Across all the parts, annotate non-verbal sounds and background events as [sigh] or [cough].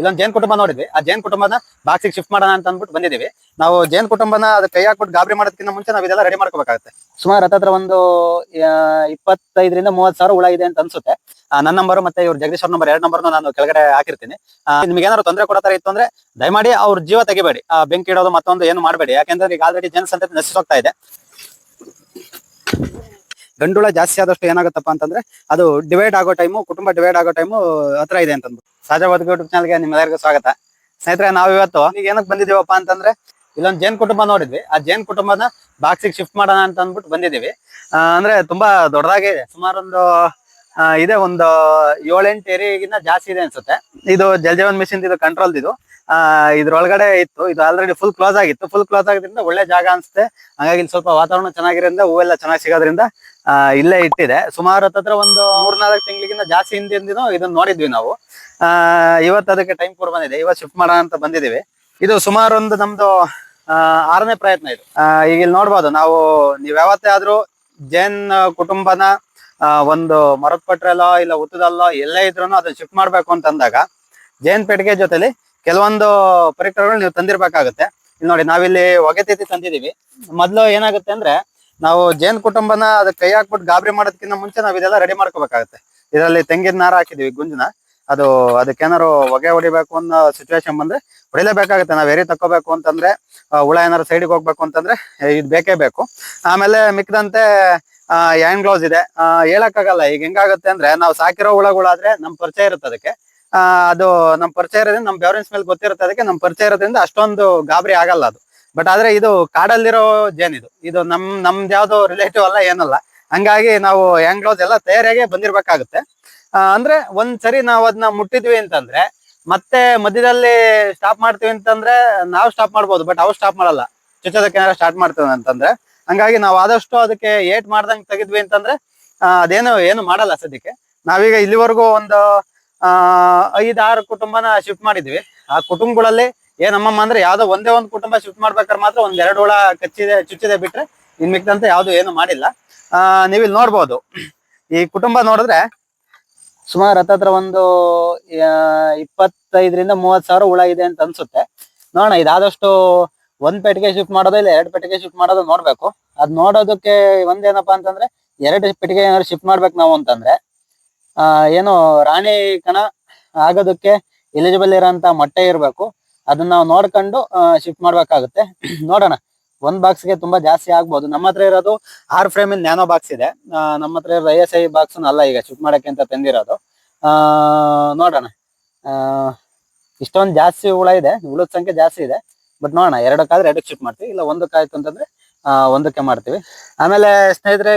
ಇಲ್ಲೊಂದು ಜೈನ್ ಕುಟುಂಬ ನೋಡಿದ್ವಿ. ಆ ಜೈನ್ ಕುಟುಂಬನ ಬಾಕ್ಸಿಗೆ ಶಿಫ್ಟ್ ಮಾಡೋಣ ಅಂತ ಅಂದ್ಬಿಟ್ಟು ಬಂದಿದ್ದೀವಿ. ನಾವು ಜೈನ್ ಕುಟುಂಬನ ಅದು ಕೈ ಹಾಕ್ಬಿಟ್ಟು ಗಾಬರಿ ಮಾಡೋದಕ್ಕಿಂತ ಮುಂಚೆ ನಾವು ಇದೆಲ್ಲ ರೆಡಿ ಮಾಡ್ಕೋಬೇಕಾಗುತ್ತೆ. ಸುಮಾರು ಹತ್ತತ್ರ ಒಂದು ಇಪ್ಪತ್ತೈದರಿಂದ ಮೂವತ್ತು ಸಾವಿರ ಹುಳ ಇದೆ ಅಂತ ಅನ್ಸುತ್ತೆ. ನನ್ನ ನಂಬರ್ ಮತ್ತೆ ಇವ್ರ ಜಗದೀಶ್ ಅವ್ರ ನಂಬರ್ ಎರಡು ನಂಬರ್ ನಾನು ಕೆಳಗಡೆ ಹಾಕಿರ್ತೀನಿ. ನಿಮ್ಗೆ ಏನಾದ್ರು ತೊಂದರೆ ಕೊಡೋ ಇತ್ತು ಅಂದ್ರೆ ದಯಮಾಡಿ ಅವ್ರ ಜೀವ ತೆಗಿಬೇಡಿ. ಆ, ಬೆಂಕಿ ಇಡೋದು ಮತ್ತೊಂದು ಏನು ಮಾಡಬೇಡಿ. ಯಾಕೆಂದ್ರೆ ಈಗ ಆಲ್ರೆಡಿ ಜನ ಸಂತತಿ ನಶಿಸೋಗ್ತಾ ಇದೆ. ಗಂಡುಳ ಜಾಸ್ತಿ ಆದಷ್ಟು ಏನಾಗುತ್ತಪ್ಪ ಅಂತಂದ್ರೆ ಅದು ಡಿವೈಡ್ ಆಗೋ ಟೈಮು ಕುಟುಂಬ ಡಿವೈಡ್ ಆಗೋ ಟೈಮು ಹತ್ರ ಇದೆ ಅಂತಂದು ಸಹಜ ಬದುಕು ಯೂಟ್ಯೂಬ್ ಚಾನಲ್ಗೆ ನಿಮ್ಮೆಲ್ಲರಿಗೂ ಸ್ವಾಗತ. ಸ್ನೇಹಿತರೆ ನಾವು ಇವತ್ತು ಈಗ ಏನಕ್ಕೆ ಬಂದಿದ್ದೀವಪ್ಪ ಅಂತಂದ್ರೆ ಇಲ್ಲೊಂದು ಜೇನ್ ಕುಟುಂಬ ನೋಡಿದ್ವಿ. ಆ ಜೇನ್ ಕುಟುಂಬನ ಬಾಕ್ಸಿಗೆ ಶಿಫ್ಟ್ ಮಾಡೋಣ ಅಂತ ಅಂದ್ಬಿಟ್ಟು ಬಂದಿದ್ದೀವಿ ಅಂದ್ರೆ ತುಂಬಾ ದೊಡ್ಡದಾಗಿ ಸುಮಾರೊಂದು ಇದೆ ಒಂದು ಏಳೆಂಟು ಏರಿಯಾಗಿನ್ನ ಜಾಸ್ತಿ ಇದೆ ಅನ್ಸುತ್ತೆ. ಇದು ಜಲಜೀವನ್ ಮಿಷಿನ್ ಇದು ಕಂಟ್ರೋಲ್ ಇದು. ಆ, ಇದ್ರೊಳಗಡೆ ಇತ್ತು. ಇದು ಆಲ್ರೆಡಿ ಫುಲ್ ಕ್ಲೋಸ್ ಆಗಿತ್ತು. ಫುಲ್ ಕ್ಲೋಸ್ ಆಗಿದ್ರಿಂದ ಒಳ್ಳೆ ಜಾಗ ಅನ್ಸುತ್ತೆ. ಹಾಗಾಗಿ ಸ್ವಲ್ಪ ವಾತಾವರಣ ಚೆನ್ನಾಗಿರೋದ್ರಿಂದ ಹೂವೆಲ್ಲ ಚೆನ್ನಾಗಿ ಸಿಗೋದ್ರಿಂದ ಇಲ್ಲೇ ಇಟ್ಟಿದೆ. ಸುಮಾರು ಹತ್ರ ಒಂದು ಮೂರ್ನಾಲ್ಕು ತಿಂಗಳಿಗಿಂತ ಜಾಸ್ತಿ ಹಿಂದಿಂದಿನೂ ಇದನ್ನ ನೋಡಿದ್ವಿ ನಾವು. ಆ, ಇವತ್ತು ಅದಕ್ಕೆ ಟೈಮ್ ಕೂಡ ಬಂದಿದೆ. ಇವತ್ತು ಶಿಫ್ಟ್ ಮಾಡೋಣ ಅಂತ ಬಂದಿದ್ದೀವಿ. ಇದು ಸುಮಾರು ಒಂದು ನಮ್ದು ಆರನೇ ಪ್ರಯತ್ನ ಇದು. ಈಗ ಇಲ್ಲಿ ನೋಡ್ಬೋದು, ನಾವು ನೀವ್ ಯಾವತ್ತೇ ಆದ್ರೂ ಜೈನ್ ಕುಟುಂಬನ ಒಂದು ಮರದ ಪಟ್ರಲ್ಲೋ ಇಲ್ಲ ಉತ್ತದಲ್ಲೋ ಎಲ್ಲೇ ಇದ್ರು ಅದನ್ನ ಶಿಫ್ಟ್ ಮಾಡ್ಬೇಕು ಅಂತ ಅಂದಾಗ, ಜೈನ್ ಪೆಟ್ಟಿಗೆ ಜೊತೆಲಿ ಕೆಲವೊಂದು ಪರಿಕರಗಳು ನೀವು ತಂದಿರ್ಬೇಕಾಗುತ್ತೆ. ಇಲ್ಲಿ ನೋಡಿ, ನಾವಿಲ್ಲಿ ಹೊಗೆ ತಿಥಿ ತಂದಿದೀವಿ ಮೊದ್ಲು ಏನಾಗುತ್ತೆ ಅಂದ್ರೆ, ನಾವು ಜೇನ್ ಕುಟುಂಬನ ಅದಕ್ಕೆ ಕೈ ಹಾಕ್ಬಿಟ್ಟು ಗಾಬರಿ ಮಾಡೋದಕ್ಕಿಂತ ಮುಂಚೆ ನಾವ್ ಇದೆಲ್ಲ ರೆಡಿ ಮಾಡ್ಕೋಬೇಕಾಗುತ್ತೆ. ಇದರಲ್ಲಿ ತೆಂಗಿನ ನಾರ ಹಾಕಿದೀವಿ ಗುಂಜನ. ಅದು ಅದಕ್ಕೇನಾರು ಹೊಗೆ ಹೊಡಿಬೇಕು ಅನ್ನೋ ಸಿಚುವೇಶನ್ ಬಂದ್ರೆ ಹೊಡಿಲೇಬೇಕಾಗುತ್ತೆ. ನಾವ್ ಎರಿ ತಕ್ಕೋಬೇಕು ಅಂತಂದ್ರೆ ಹುಳ ಏನಾರು ಸೈಡಿಗೆ ಹೋಗ್ಬೇಕು ಅಂತಂದ್ರೆ ಇದು ಬೇಕೇ ಬೇಕು. ಆಮೇಲೆ ಮಿಕ್ಕದಂತೆ ಹ್ಯಾಂಡ್ ಗ್ಲೌಸ್ ಇದೆ. ಹೇಳಕ್ಕಾಗಲ್ಲ, ಈಗ ಹೆಂಗಾಗುತ್ತೆ ಅಂದ್ರೆ, ನಾವು ಸಾಕಿರೋ ಹುಳಗಳಾದ್ರೆ ನಮ್ ಪರಿಚಯ ಇರುತ್ತೆ ಅದಕ್ಕೆ. ಆ, ಅದು ನಮ್ ಪರಿಚಯ ಇರೋದ್ರಿಂದ ನಮ್ ಬೆವರಿನ ಮೇಲೆ ಗೊತ್ತಿರುತ್ತೆ ಅದಕ್ಕೆ ನಮ್ ಪರಿಚಯ ಇರೋದ್ರಿಂದ ಅಷ್ಟೊಂದು ಗಾಬರಿ ಆಗಲ್ಲ ಅದು. ಬಟ್ ಆದ್ರೆ ಇದು ಕಾಡಲ್ಲಿರೋ ಜೇನ್ ಇದು. ಇದು ನಮ್ ನಮ್ದು ಯಾವ್ದು ರಿಲೇಟಿವ್ ಅಲ್ಲ ಏನಲ್ಲ. ಹಂಗಾಗಿ ನಾವು ಹೆಂಗ್ ಗ್ಲೌಸ್ ಎಲ್ಲ ತಯಾರಿಯಾಗೆ ಬಂದಿರ್ಬೇಕಾಗುತ್ತೆ. ಅಂದ್ರೆ ಒಂದ್ ಸರಿ ನಾವು ಅದನ್ನ ಮುಟ್ಟಿದ್ವಿ ಅಂತಂದ್ರೆ ಮತ್ತೆ ಮಧ್ಯದಲ್ಲಿ ಸ್ಟಾಪ್ ಮಾಡ್ತೀವಿ ಅಂತಂದ್ರೆ ನಾವು ಸ್ಟಾಪ್ ಮಾಡ್ಬೋದು ಬಟ್ ಅವು ಸ್ಟಾಪ್ ಮಾಡಲ್ಲ. ಚುಚ್ಚೋದಕ್ಕೆ ಸ್ಟಾರ್ಟ್ ಮಾಡ್ತೇವೆ ಅಂತಂದ್ರೆ. ಹಂಗಾಗಿ ನಾವು ಆದಷ್ಟು ಅದಕ್ಕೆ ಏಟ್ ಮಾಡ್ದಂಗ್ ತೆಗಿದ್ವಿ ಅಂತಂದ್ರೆ ಅದೇನು ಏನು ಮಾಡಲ್ಲ ಸದ್ಯಕ್ಕೆ. ನಾವೀಗ ಇಲ್ಲಿವರೆಗೂ ಒಂದು ಆ, ಐದಾರು ಕುಟುಂಬನ ಶಿಫ್ಟ್ ಮಾಡಿದ್ವಿ. ಆ ಕುಟುಂಬಗಳಲ್ಲಿ ಏನಮ್ಮಮ್ಮ ಅಂದ್ರೆ ಯಾವ್ದೋ ಒಂದೇ ಒಂದು ಕುಟುಂಬ ಶಿಫ್ಟ್ ಮಾಡ್ಬೇಕಾದ್ರೆ ಮಾತ್ರ ಒಂದ್ ಎರಡು ಹುಳ ಕಚ್ಚಿದೆ, ಚುಚ್ಚಿದೆ ಬಿಟ್ರೆ ಇನ್ ಮಿಕ್ಕಂತ ಯಾವ್ದು ಏನು ಮಾಡಿಲ್ಲ. ಆ, ನೀವಿಲ್ಲಿ ನೋಡ್ಬೋದು. ಈ ಕುಟುಂಬ ನೋಡಿದ್ರೆ ಸುಮಾರು ಹತ್ತತ್ರ ಒಂದು ಇಪ್ಪತ್ತೈದರಿಂದ ಮೂವತ್ ಸಾವಿರ ಹುಳ ಇದೆ ಅಂತ ಅನ್ಸುತ್ತೆ. ನೋಡೋಣ, ಇದಾದಷ್ಟು ಒಂದ್ ಪೆಟ್ಟಿಗೆ ಶಿಫ್ಟ್ ಮಾಡೋದು ಇಲ್ಲ ಎರಡು ಪೆಟ್ಟಿಗೆ ಶಿಫ್ಟ್ ಮಾಡೋದು ನೋಡ್ಬೇಕು. ಅದ್ ನೋಡೋದಕ್ಕೆ ಒಂದೇನಪ್ಪಾ ಅಂತಂದ್ರೆ ಎರಡು ಪೆಟ್ಟಿಗೆ ಏನಾದ್ರು ಶಿಫ್ಟ್ ಮಾಡ್ಬೇಕು ನಾವು ಅಂತಂದ್ರೆ ಆ, ಏನು ರಾಣಿ ಕಣ ಆಗೋದಕ್ಕೆ ಎಲಿಜಿಬಲ್ ಇರೋಂತ ಮೊಟ್ಟೆ ಇರಬೇಕು. ಅದನ್ನ ನಾವು ನೋಡ್ಕೊಂಡು ಶಿಫ್ಟ್ ಮಾಡ್ಬೇಕಾಗುತ್ತೆ. [clears throat] ನೋಡೋಣ. ಒಂದ್ ಬಾಕ್ಸ್ಗೆ ತುಂಬಾ ಜಾಸ್ತಿ ಆಗ್ಬೋದು. ನಮ್ಮ ಹತ್ರ ಇರೋದು ಆರ್ ಫ್ರೇಮ್ ನ್ಯಾನೋ ಬಾಕ್ಸ್ ಇದೆ. ನಮ್ಮ ಹತ್ರ ಇರೋ ಐ ಎಸ್ ಐ ಬಾಕ್ಸ್ ಅಲ್ಲ ಈಗ ಶಿಫ್ಟ್ ಮಾಡಕ್ಕೆ ಅಂತ ತಂದಿರೋದು. ಆ, ನೋಡೋಣ. ಇಷ್ಟೊಂದು ಜಾಸ್ತಿ ಹುಳ ಇದೆ. ಹುಳದ ಸಂಖ್ಯೆ ಜಾಸ್ತಿ ಇದೆ. ಬಟ್ ನೋಡೋಣ, ಎರಡಕ್ಕಾದ್ರೆ ಎರಡಕ್ಕೆ ಶಿಫ್ಟ್ ಮಾಡ್ತೀವಿ. ಇಲ್ಲ ಒಂದಕ್ಕಾಯ್ತು ಅಂತಂದ್ರೆ ಒಂದಕ್ಕೆ ಮಾಡ್ತೀವಿ. ಆಮೇಲೆ ಸ್ನೇಹಿತರೆ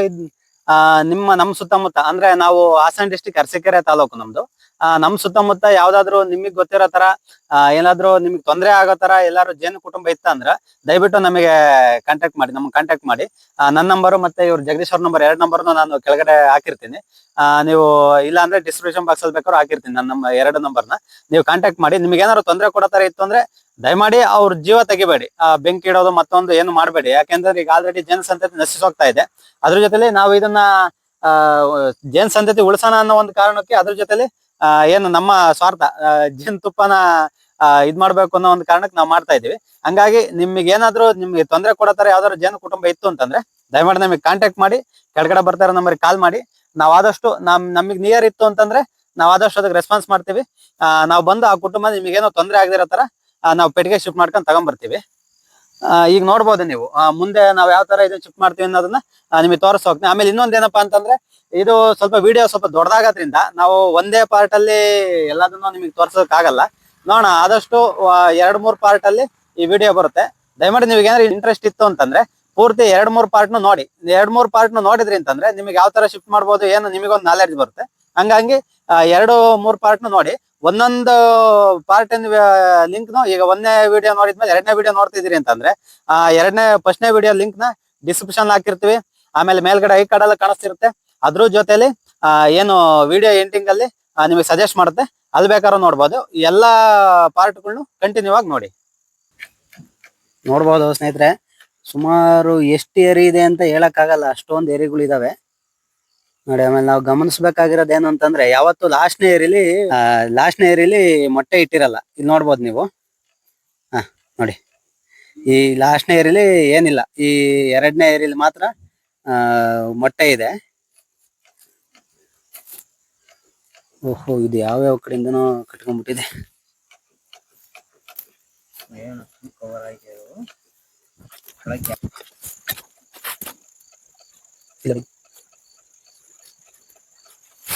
ಆ ನಿಮ್ಮ ನಮ್ಮ ಸುತ್ತಮುತ್ತ ಅಂದ್ರೆ ನಾವು ಹಾಸನ ಡಿಸ್ಟಿಕ್ ಅರಸೀಕೆರೆ ತಾಲೂಕು ನಮ್ದು. ಆ ನಮ್ ಸುತ್ತಮುತ್ತ ಯಾವ್ದಾದ್ರು ನಿಮಗ್ ಗೊತ್ತಿರೋ ತರ ಏನಾದ್ರು ನಿಮ್ಗೆ ತೊಂದರೆ ಆಗೋ ತರ ಎಲ್ಲಾರು ಜೇನು ಕುಟುಂಬ ಇತ್ತ ಅಂದ್ರ ದಯವಿಟ್ಟು ನಮಗೆ ಕಾಂಟ್ಯಾಕ್ಟ್ ಮಾಡಿ ನಮ್ಗೆ ಕಾಂಟ್ಯಾಕ್ಟ್ ಮಾಡಿ. ನನ್ನ ನಂಬರ್ ಮತ್ತೆ ಇವ್ರ ಜಗದೀಶ್ ಅವ್ರ ನಂಬರ್ ಎರಡ್ ನಂಬರ್ನು ನಾನು ಕೆಳಗಡೆ ಹಾಕಿರ್ತೀನಿ. ಆ, ನೀವು ಇಲ್ಲ ಅಂದ್ರೆ ಡಿಸ್ಕ್ರಿಪ್ಷನ್ ಬಾಕ್ಸ್ ಅಲ್ಲಿ ಬೇಕಾದ್ರೂ ಹಾಕಿರ್ತೀನಿ ನನ್ನ ನಮ್ಮ ಎರಡು ನಂಬರ್ನ ನೀವು ಕಾಂಟ್ಯಾಕ್ಟ್ ಮಾಡಿ ನಿಮ್ಗೆ ಏನಾದ್ರು ತೊಂದರೆ ಕೊಡೋ ತರ ಇತ್ತು ಅಂದ್ರೆ ದಯಮಾಡಿ ಅವ್ರ ಜೀವ ತೆಗಿಬೇಡಿ. ಆ ಬೆಂಕಿ ಇಡೋದು ಮತ್ತೊಂದು ಏನು ಮಾಡಬೇಡಿ. ಯಾಕೆಂದ್ರೆ ಈಗ ಆಲ್ರೆಡಿ ಜನಸಂತತಿ ನಶಿಸೋಗ್ತಾ ಇದೆ. ಅದ್ರ ಜೊತೆಲಿ ನಾವು ಇದನ್ನ, ಆ, ಜೇನ್ ಸಂತತಿ ಉಳಿಸೋಣ ಅನ್ನೋ ಒಂದು ಕಾರಣಕ್ಕೆ ಅದ್ರ ಜೊತೆಲಿ ಏನು ನಮ್ಮ ಸ್ವಾರ್ಥ ಜೇನ್ ತುಪ್ಪನ ಇದ್ ಮಾಡ್ಬೇಕು ಅನ್ನೋ ಒಂದು ಕಾರಣಕ್ಕೆ ನಾವು ಮಾಡ್ತಾ ಇದೀವಿ ಹಂಗಾಗಿ ನಿಮ್ಗೆ ಏನಾದ್ರು ನಿಮ್ಗೆ ತೊಂದರೆ ಕೊಡತಾರೆ ತರ ಯಾವ್ದಾದ್ರು ಜೇನು ಕುಟುಂಬ ಇತ್ತು ಅಂತಂದ್ರೆ ದಯಮಾಡಿ ನಮಗೆ ಕಾಂಟ್ಯಾಕ್ಟ್ ಮಾಡಿ, ಕೆಳಗಡೆ ಬರ್ತಾ ಇರೋ ಕಾಲ್ ಮಾಡಿ. ನಾವು ಆದಷ್ಟು ನಮ್, ನಮಗೆ ನಿಯರ್ ಇತ್ತು ಅಂತಂದ್ರೆ ನಾವು ಆದಷ್ಟು ಅದಕ್ಕೆ ರೆಸ್ಪಾನ್ಸ್ ಮಾಡ್ತೀವಿ. ನಾವು ಬಂದು ಆ ಕುಟುಂಬ ನಿಮ್ಗೆ ಏನೋ ತೊಂದರೆ ಆಗದಿರೋ ತರ ನಾವು ಪೆಟ್ಟಿಗೆ ಶಿಫ್ಟ್ ಮಾಡ್ಕೊಂಡು ತಗೊಂಡ್ಬರ್ತೀವಿ ಈಗ ನೋಡ್ಬೋದು ನೀವು. ಮುಂದೆ ನಾವು ಯಾವ ತರ ಇದನ್ನ ಶಿಫ್ಟ್ ಮಾಡ್ತೀವಿ ಅನ್ನೋದನ್ನ ನಿಮಗೆ ತೋರಿಸ್ ಹೋಗ್ತೀನಿ ಆಮೇಲೆ ಇನ್ನೊಂದ್ ಏನಪ್ಪಾ ಅಂತಂದ್ರೆ, ಇದು ಸ್ವಲ್ಪ ವಿಡಿಯೋ ಸ್ವಲ್ಪ ದೊಡ್ಡದಾಗೋದ್ರಿಂದ ನಾವು ಒಂದೇ ಪಾರ್ಟ್ ಅಲ್ಲಿ ಎಲ್ಲದನ್ನು ನಿಮಗೆ ತೋರ್ಸೋಕ್ ಆಗಲ್ಲ ನೋಡೋಣ, ಆದಷ್ಟು ಎರಡ್ ಮೂರ್ ಪಾರ್ಟ್ ಅಲ್ಲಿ ಈ ವಿಡಿಯೋ ಬರುತ್ತೆ. ದಯಮಾಡಿ ನಿಮಗೆ ಏನಾದ್ರು ಇಂಟ್ರೆಸ್ಟ್ ಇತ್ತು ಅಂತಂದ್ರೆ, ಪೂರ್ತಿ ಎರಡ್ ಮೂರ್ ಪಾರ್ಟ್ನು ನೋಡಿ. ಎರಡ್ ಮೂರ್ ಪಾರ್ಟ್ನು ನೋಡಿದ್ರಿ ಅಂತಂದ್ರೆ, ನಿಮಗೆ ಯಾವ ತರ ಶಿಫ್ಟ್ ಮಾಡ್ಬೋದು, ಏನು, ನಿಮಗೊಂದು ನಾಲೆಡ್ಜ್ ಬರುತ್ತೆ. ಹಂಗಾಗಿ ಎರಡು ಪಾರ್ಟ್ ಪಾರ್ಟ್ನು ನೋಡಿ. ಒಂದೊಂದು ಪಾರ್ಟ್ ಲಿಂಕ್ನು ಈಗ ಒಂದನೇ ವಿಡಿಯೋ ನೋಡಿದ್ಮೇಲೆ ಎರಡನೇ ವಿಡಿಯೋ ನೋಡ್ತಿದ್ದೀರಿ ಅಂತಂದ್ರೆ, ಆ, ಎರಡನೇ ಫಸ್ಟ್ನೇ ವಿಡಿಯೋ ಲಿಂಕ್ನ ಡಿಸ್ಕ್ರಿಪ್ಷನ್ ಹಾಕಿರ್ತೀವಿ. ಆಮೇಲೆ ಮೇಲ್ಗಡೆ ಐ ಕಾರ್ಡ್ ಎಲ್ಲ ಕಾಣಿಸ್ತಿರುತ್ತೆ. ಅದ್ರ ಜೊತೆಲಿ ಏನು ವಿಡಿಯೋ ಎಂಟಿಂಗ್ ಅಲ್ಲಿ ನಿಮಗೆ ಸಜೆಸ್ಟ್ ಮಾಡುತ್ತೆ. ಅಲ್ಲಿ ಬೇಕಾದ್ರೂ ನೋಡ್ಬೋದು. ಎಲ್ಲಾ ಪಾರ್ಟ್ಗಳನ್ನು ಕಂಟಿನ್ಯೂ ಆಗಿ ನೋಡಿ. ನೋಡ್ಬೋದು ಸ್ನೇಹಿತರೆ. ಸುಮಾರು ಎಷ್ಟು ಏರಿ ಇದೆ ಅಂತ ಹೇಳಕ್ಕಾಗಲ್ಲ. ಅಷ್ಟೊಂದು ಏರಿಗಳಿದಾವೆ. ನೋಡಿ, ಆಮೇಲೆ ನಾವು ಗಮನಿಸಬೇಕಾಗಿರೋದು ಏನು ಅಂತಂದ್ರೆ, ಯಾವತ್ತು ಲಾಸ್ಟ್ನೇ ಏರಿಲಿ ಲಾಸ್ಟ್ನೇ ಏರಿಲಿ ಮೊಟ್ಟೆ ಇಟ್ಟಿರಲ್ಲ. ಇಲ್ಲಿ ನೋಡ್ಬೋದು ನೀವು. ಹಾ, ನೋಡಿ. ಈ ಲಾಸ್ಟ್ನೇ ಏರಿಲಿ ಏನಿಲ್ಲ. ಈ ಎರಡನೇ ಏರಿಲಿ ಮಾತ್ರ ಮೊಟ್ಟೆ ಇದೆ. ಓಹೋ, ಇದು ಯಾವ ಯಾವ ಕಡೆಯಿಂದನೋ ಕಟ್ಕೊಂಡ್ಬಿಟ್ಟಿದೆ.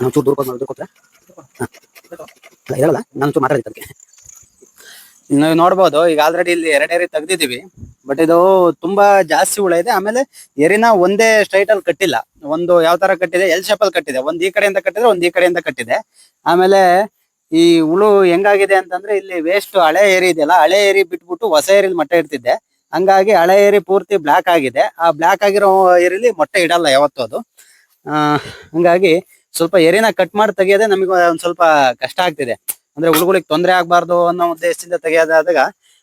ನಾನು ಚೂರು ದೂರ ಬಂದು ಕೊಟ್ಟರೆ ನಾನು ಚೂರು ಮಾತಾಡಿದ್ದೆ ನೀವು ನೋಡ್ಬೋದು, ಈಗ ಆಲ್ರೆಡಿ ಇಲ್ಲಿ ಎರಡು ಏರಿ ತೆಗ್ದಿದೀವಿ ಬಟ್ ಇದು ತುಂಬಾ ಜಾಸ್ತಿ ಹುಳ ಇದೆ. ಆಮೇಲೆ ಏರಿನ ಒಂದೇ ಸ್ಟ್ರೈಟ್ ಅಲ್ಲಿ ಕಟ್ಟಿಲ್ಲ. ಒಂದು ಯಾವ ತರ ಕಟ್ಟಿದೆ? ಎಲ್ ಶೇಪ್ ಅಲ್ಲಿ ಕಟ್ಟಿದೆ. ಒಂದ್ ಈ ಕಡೆಯಿಂದ ಕಟ್ಟಿದ್ರೆ ಒಂದ್ ಈ ಕಡೆಯಿಂದ ಕಟ್ಟಿದೆ. ಆಮೇಲೆ ಈ ಹುಳು ಹೆಂಗಾಗಿದೆ ಅಂತಂದ್ರೆ ಇಲ್ಲಿ ವೇಸ್ಟ್ ಹಳೆ ಏರಿ ಇದೆಯಲ್ಲ, ಹಳೆ ಏರಿ ಬಿಟ್ಬಿಟ್ಟು ಹೊಸ ಏರಿಲಿ ಮೊಟ್ಟೆ ಇಡ್ತಿದ್ದೆ. ಹಂಗಾಗಿ ಹಳೆ ಏರಿ ಪೂರ್ತಿ ಬ್ಲಾಕ್ ಆಗಿದೆ. ಆ ಬ್ಲಾಕ್ ಆಗಿರೋ ಏರಿಲಿ ಮೊಟ್ಟೆ ಇಡಲ್ಲ ಯಾವತ್ತೂ ಅದು. ಹಂಗಾಗಿ ಸ್ವಲ್ಪ ಎರೆನ ಕಟ್ ಮಾಡಿ ತೆಗೆಯೋದೇ ನಮಗೆ ಒಂದ್ ಸ್ವಲ್ಪ ಕಷ್ಟ ಆಗ್ತಿದೆ. ಅಂದ್ರೆ ಹುಳುಗಳಿಗೆ ತೊಂದರೆ ಆಗ್ಬಾರ್ದು ಅನ್ನೋ ಉದ್ದೇಶದಿಂದ ತೆಗೆಯೋದಾದಾಗ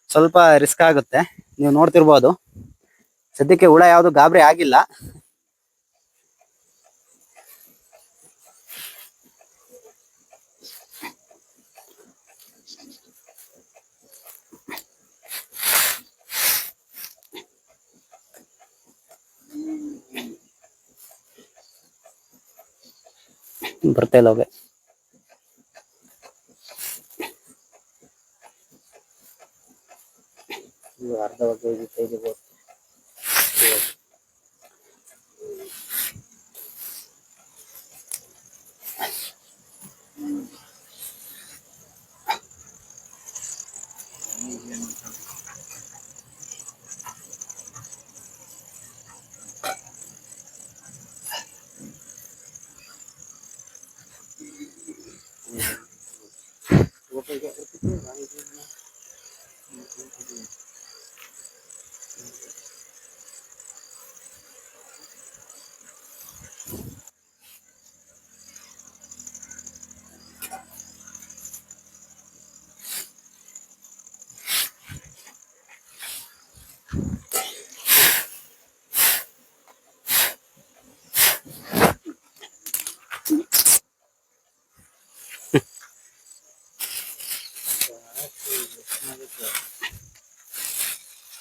ಸ್ವಲ್ಪ ರಿಸ್ಕ್ ಆಗುತ್ತೆ. ನೀವು ನೋಡ್ತಿರ್ಬೋದು. ಸದ್ಯಕ್ಕೆ ಹುಳ ಯಾವ್ದು ಗಾಬರಿ ಆಗಿಲ್ಲ. ಬರ್ತಾ ಇಲ್ಲ ಅವೆ. ಅರ್ಧ видно.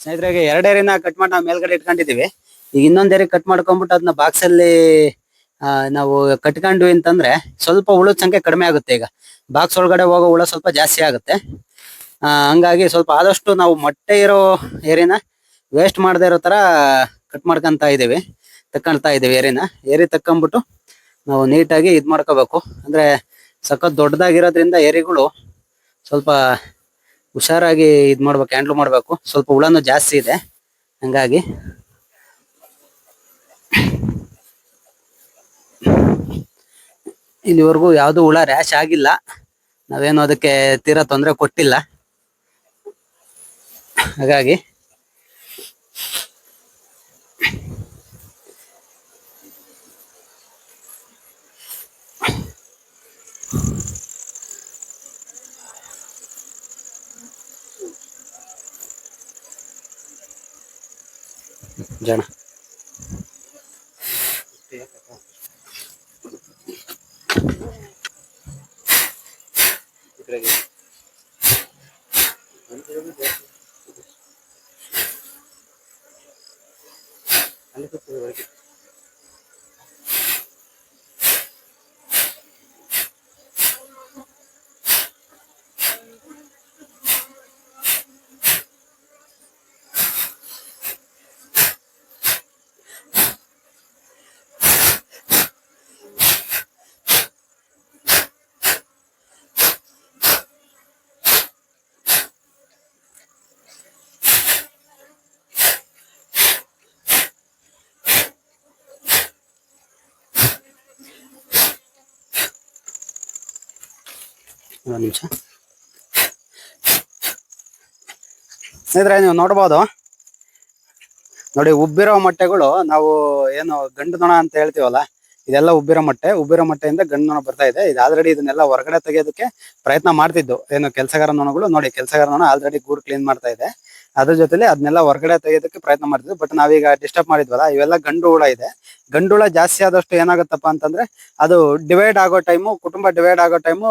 ಸ್ನೇಹಿತರಿಗೆ ಎರಡು ಏರಿನ ಕಟ್ ಮಾಡಿ ನಾವು ಮೇಲ್ಗಡೆ ಇಟ್ಕೊಂಡಿದೀವಿ ಈಗ ಇನ್ನೊಂದ್ ಏರಿ ಕಟ್ ಮಾಡ್ಕೊಂಡ್ಬಿಟ್ಟು ಅದನ್ನ ಬಾಕ್ಸ್ ಅಲ್ಲಿ ನಾವು ಕಟ್ಕೊಂಡ್ವಿ ಅಂತಂದ್ರೆ ಸ್ವಲ್ಪ ಹುಳದ ಸಂಖ್ಯೆ ಕಡಿಮೆ ಆಗುತ್ತೆ ಈಗ. ಬಾಕ್ಸ್ ಒಳಗಡೆ ಹೋಗೋ ಹುಳ ಸ್ವಲ್ಪ ಜಾಸ್ತಿ ಆಗುತ್ತೆ. ಹಂಗಾಗಿ ಸ್ವಲ್ಪ ಆದಷ್ಟು ನಾವು ಮೊಟ್ಟೆ ಇರೋ ಏರಿನ ವೇಸ್ಟ್ ಮಾಡದೇ ಇರೋ ತರ ಕಟ್ ಮಾಡ್ಕೊಂತ ಇದೀವಿ ತಕ್ಕೊಳ್ತಾ ಇದೀವಿ ಏರಿನ. ಏರಿ ತಕ್ಕೊಂಬಿಟ್ಟು ನಾವು ನೀಟಾಗಿ ಇದ್ ಮಾಡ್ಕೋಬೇಕು. ಅಂದ್ರೆ ಸಖತ್ ದೊಡ್ಡದಾಗಿರೋದ್ರಿಂದ ಏರಿಗಳು ಸ್ವಲ್ಪ ಹುಷಾರಾಗಿ ಇದ್ ಮಾಡ್ಬೇಕು ಹ್ಯಾಂಡ್ಲ್ ಮಾಡ್ಬೇಕು. ಸ್ವಲ್ಪ ಹುಳನು ಜಾಸ್ತಿ ಇದೆ. ಹಂಗಾಗಿ. ಇಲ್ಲಿವರೆಗೂ ಯಾವ್ದು ಹುಳ ರ್ಯಾಶ್ ಆಗಿಲ್ಲ. ನಾವೇನು ಅದಕ್ಕೆ ತೀರಾ ತೊಂದರೆ ಕೊಟ್ಟಿಲ್ಲ. ಹಾಗಾಗಿ. jana Thank. ಒಂದು ನಿಮಿಷ. ಸ್ನೇಹಿತರೆ, ನೀವು ನೋಡ್ಬೋದು. ನೋಡಿ, ಉಬ್ಬಿರೋ ಮೊಟ್ಟೆಗಳು ನಾವು ಏನು ಗಂಡು ನೊಣ ಅಂತ ಹೇಳ್ತೀವಲ್ಲ, ಇದೆಲ್ಲ ಉಬ್ಬಿರೋ ಮೊಟ್ಟೆ. ಉಬ್ಬಿರೋ ಮೊಟ್ಟೆಯಿಂದ ಗಂಡು ನೊಣ ಬರ್ತಾ ಇದೆ. ಇದು ಆಲ್ರೆಡಿ ಇದನ್ನೆಲ್ಲ ಹೊರಗಡೆ ತೆಗೆಯೋದಕ್ಕೆ ಪ್ರಯತ್ನ ಮಾಡ್ತಿದ್ದು. ಏನು ಕೆಲಸಗಾರ ನೊಣಗಳು ನೋಡಿ ಕೆಲಸಗಾರ ನೊಣ ಆಲ್ರೆಡಿ ಗೂಡು ಕ್ಲೀನ್ ಮಾಡ್ತಾ ಇದೆ. ಅದ್ರ ಜೊತೆಲಿ ಅದನ್ನೆಲ್ಲ ಹೊರಗಡೆ ತೆಗೆಯೋದಕ್ಕೆ ಪ್ರಯತ್ನ ಮಾಡ್ತಿದ್ವಿ. ಬಟ್ ನಾವೀಗ ಡಿಸ್ಟರ್ಬ್ ಮಾಡಿದ್ವಲ್ಲ, ಇವೆಲ್ಲ ಗಂಡು ಹುಳ ಇದೆ. ಗಂಡು ಹುಳ ಜಾಸ್ತಿ ಆದಷ್ಟು ಏನಾಗುತ್ತಪ್ಪ ಅಂತಂದ್ರೆ, ಅದು ಡಿವೈಡ್ ಆಗೋ ಟೈಮು ಕುಟುಂಬ ಡಿವೈಡ್ ಆಗೋ ಟೈಮು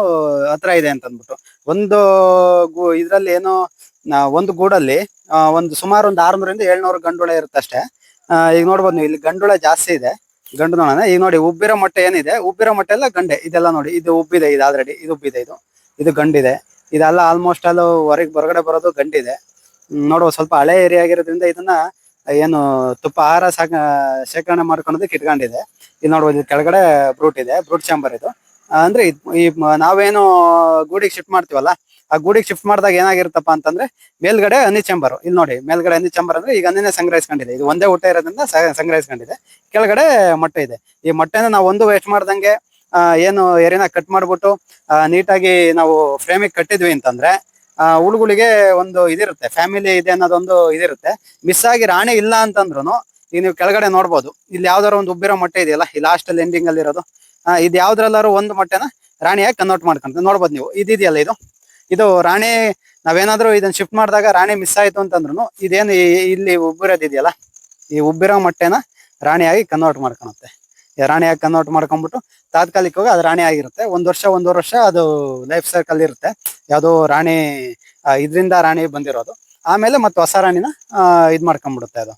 ಹತ್ರ ಇದೆ ಅಂತ ಅಂದ್ಬಿಟ್ಟು ಒಂದು ಇದರಲ್ಲಿ ಏನೋ ಒಂದು ಗೂಡಲ್ಲಿ ಒಂದು ಸುಮಾರು ಒಂದು ಆರ್ನೂರಿಂದ ಏಳ್ನೂರು ಗಂಡುಳ ಇರುತ್ತೆ ಅಷ್ಟೇ. ಈಗ ನೋಡ್ಬೋದು ನೀವು, ಇಲ್ಲಿ ಗಂಡುಳ ಜಾಸ್ತಿ ಇದೆ. ಗಂಡು ನೋಡೋಣ, ಈಗ ನೋಡಿ ಉಬ್ಬಿರೋ ಮೊಟ್ಟೆ ಏನಿದೆ? ಉಬ್ಬಿರೋ ಮೊಟ್ಟೆ ಎಲ್ಲ ಗಂಡೆ. ಇದೆಲ್ಲ ನೋಡಿ, ಇದು ಉಬ್ಬಿದೆ, ಇದು ಆಲ್ರೆಡಿ ಇದು ಉಬ್ಬಿದೆ, ಇದು. ಇದು ಗಂಡಿದೆ. ಇದೆಲ್ಲ ಆಲ್ಮೋಸ್ಟ್ ಅಲ್ಲೂ ಹೊರಗೆ ಹೊರಗಡೆ ಬರೋದು ಗಂಡಿದೆ. ನೋಡುವ ಸ್ವಲ್ಪ ಹಳೆ ಏರಿಯಾ ಆಗಿರೋದ್ರಿಂದ ಇದನ್ನ ಏನು ತುಪ್ಪ ಆಹಾರ ಸಾಕ, ಶೇಖರಣೆ ಮಾಡ್ಕೊಳೋದಕ್ಕೆ ಇಟ್ಕೊಂಡಿದೆ. ಇದು ನೋಡ್ಬೋದು ಕೆಳಗಡೆ ಬ್ರೂಟ್ ಇದೆ ಬ್ರೂಟ್ ಚಾಂಬರ್ ಇದು. ಅಂದ್ರೆ ಈ, ನಾವೇನು ಗೂಡಿಗೆ ಶಿಫ್ಟ್ ಮಾಡ್ತೀವಲ್ಲ, ಆ ಗೂಡಿಗೆ ಶಿಫ್ಟ್ ಮಾಡಿದಾಗ ಏನಾಗಿರುತ್ತಪ್ಪ ಅಂತಂದ್ರೆ ಮೇಲ್ಗಡೆ ಹನಿ ಚಾಂಬರ್ ಇಲ್ಲಿ ನೋಡಿ, ಮೇಲ್ಗಡೆ ಹನಿ ಚಾಂಬರ್ ಅಂದ್ರೆ ಈಗ ಅನ್ನೇ ಸಂಗ್ರಹಿಸ್ಕೊಂಡಿದೆ. ಇದು ಒಂದೇ ಊಟ ಇರೋದ್ರಿಂದ ಸಂಗ್ರಹಿಸ್ಕೊಂಡಿದೆ. ಕೆಳಗಡೆ ಮೊಟ್ಟೆ ಇದೆ. ಈ ಮೊಟ್ಟೆನ ನಾವು ಒಂದು ವೇಸ್ಟ್ ಮಾಡ್ದಂಗೆ ಏನು ಏರಿನ ಕಟ್ ಮಾಡ್ಬಿಟ್ಟು ನೀಟಾಗಿ ನಾವು ಫ್ರೇಮಿಗೆ ಕಟ್ಟಿದ್ವಿ ಅಂತಂದ್ರೆ ಆ, ಒಂದು ಇದಿರುತ್ತೆ ಫ್ಯಾಮಿಲಿ ಇದೆ ಅನ್ನೋದೊಂದು ಇದಿರುತ್ತೆ. ಮಿಸ್ ಆಗಿ ರಾಣಿ ಇಲ್ಲ ಅಂತಂದ್ರು ಈಗ ನೀವು ಕೆಳಗಡೆ ನೋಡ್ಬೋದು ಇಲ್ಲಿ ಯಾವ್ದಾರ ಒಂದು ಉಬ್ಬಿರೋ ಮೊಟ್ಟೆ ಇದೆಯಲ್ಲ ಈ ಲಾಸ್ಟ್ ಅಲ್ಲಿ ಎಂಡಿಂಗ್ ಅಲ್ಲಿ ಇರೋದು ಇದು ಯಾವ್ದ್ರಲ್ಲಾರು ಒಂದು ಮೊಟ್ಟೆನ ರಾಣಿಯಾಗಿ ಕನ್ವರ್ಟ್ ಮಾಡ್ಕೊಂತ ನೋಡ್ಬೋದು ನೀವು ಇದಿದೆಯಲ್ಲ ಇದು? ಇದು ರಾಣಿ ನಾವೇನಾದ್ರೂ ಇದನ್ನ ಶಿಫ್ಟ್ ಮಾಡಿದಾಗ ರಾಣಿ ಮಿಸ್ ಆಯ್ತು ಅಂತಂದ್ರು ಇದೇನು ಇಲ್ಲಿ ಉಬ್ಬಿರೋದಿದೆಯಲ್ಲ ಈ ಉಬ್ಬಿರೋ ಮೊಟ್ಟೆನ ರಾಣಿಯಾಗಿ ಕನ್ವರ್ಟ್ ಮಾಡ್ಕೊಳುತ್ತೆ ರಾಣಿಯಾಗಿ ಕನ್ವರ್ಟ್ ಮಾಡ್ಕೊಂಡ್ಬಿಟ್ಟು ತಾತ್ಕಾಲಿಕವಾಗಿ ಅದು ರಾಣಿ ಆಗಿರುತ್ತೆ. ಒಂದ್ ವರ್ಷ ಒಂದೂವರೆ ವರ್ಷ ಅದು ಲೈಫ್ ಸರ್ಕಲ್ ಇರುತ್ತೆ. ಯಾವುದೋ ರಾಣಿ ಇದರಿಂದ ರಾಣಿ ಬಂದಿರೋದು. ಆಮೇಲೆ ಮತ್ತೆ ಹೊಸ ರಾಣಿನ ಇದ್ ಮಾಡ್ಕೊಂಡ್ಬಿಡುತ್ತೆ ಅದು.